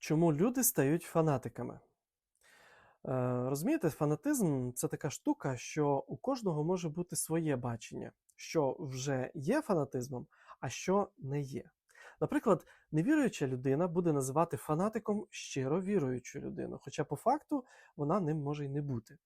Чому люди стають фанатиками? Е, розумієте, фанатизм це така штука, що у кожного може бути своє бачення, що вже є фанатизмом, а що не є. Наприклад, невіруюча людина буде називати фанатиком щиро віруючу людину, хоча по факту вона ним може й не бути.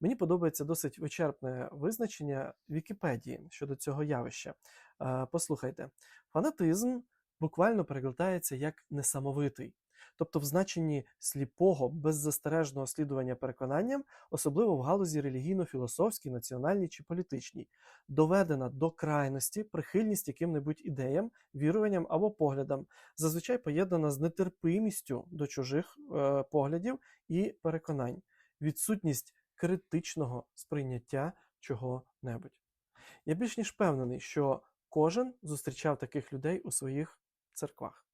Мені подобається досить вичерпне визначення Вікіпедії щодо цього явища. Е, Послухайте, фанатизм буквально перекладається як несамовитий, тобто в значенні сліпого, беззастережного слідування переконанням, особливо в галузі релігійно-філософській, національній чи політичній, доведена до крайності прихильність яким-небудь ідеям, віруванням або поглядам, зазвичай поєднана з нетерпимістю до чужих е, поглядів і переконань, відсутність критичного сприйняття чого-небудь. Я більш ніж впевнений, що кожен зустрічав таких людей у своїх церквах.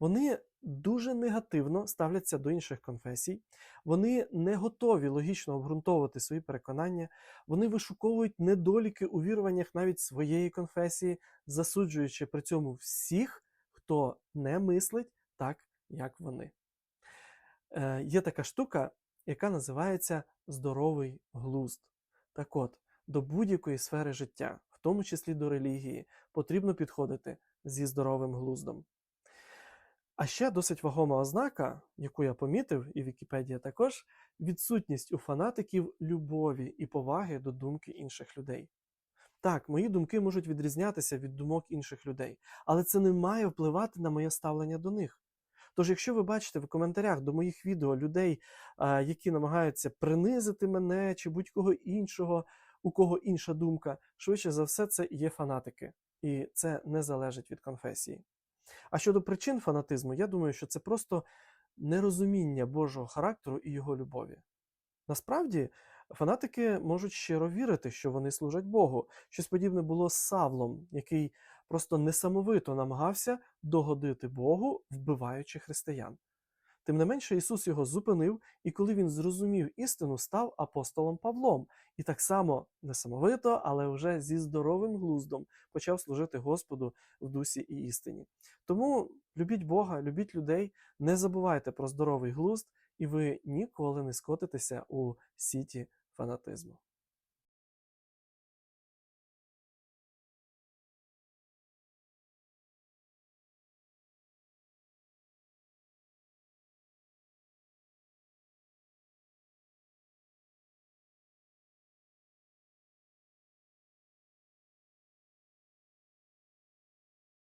Вони дуже негативно ставляться до інших конфесій, вони не готові логічно обґрунтовувати свої переконання, вони вишуковують недоліки у віруваннях навіть своєї конфесії, засуджуючи при цьому всіх, хто не мислить так, як вони. Е, є така штука, яка називається здоровий глузд. Так от, до будь-якої сфери життя, в тому числі до релігії, потрібно підходити зі здоровим глуздом. А ще досить вагома ознака, яку я помітив, і Вікіпедія також, відсутність у фанатиків любові і поваги до думки інших людей. Так, мої думки можуть відрізнятися від думок інших людей, але це не має впливати на моє ставлення до них. Тож, якщо ви бачите в коментарях до моїх відео людей, які намагаються принизити мене чи будь-кого іншого, у кого інша думка, швидше за все, це є фанатики, і це не залежить від конфесії. А щодо причин фанатизму, я думаю, що це просто нерозуміння Божого характеру і його любові. Насправді, фанатики можуть щиро вірити, що вони служать Богу. Щось подібне було з Савлом, який просто несамовито намагався догодити Богу, вбиваючи християн. Тим не менше, Ісус його зупинив, і коли він зрозумів істину, став апостолом Павлом, і так само несамовито, але вже зі здоровим глуздом почав служити Господу в дусі і істині. Тому любіть Бога, любіть людей, не забувайте про здоровий глузд, і ви ніколи не скотитеся у сіті фанатизму.